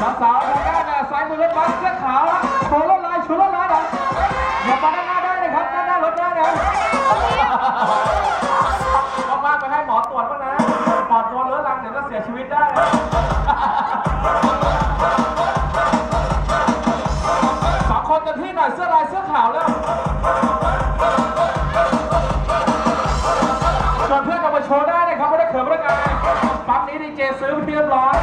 สาวสาวทางด้านซ้ายมือรถบัสเสื้อขาวครับโผล่รถลายชูรถลายหรออย่ามาด้านหน้าได้เลยครับด้านหน้ารถได้นะเอาบ้านไปให้หมอตรวจบ้างนะปอดตัวเรื้อรังเดี๋ยวก็เสียชีวิตได้สองคนกันที่หน่อยเสื้อลายเสื้อขาวแล้วชวนเพื่อนเอามาโชว์ได้นะครับไม่ได้เขินไม่ได้ไงปั๊บนี้ดีเจซื้อเพียบร้อย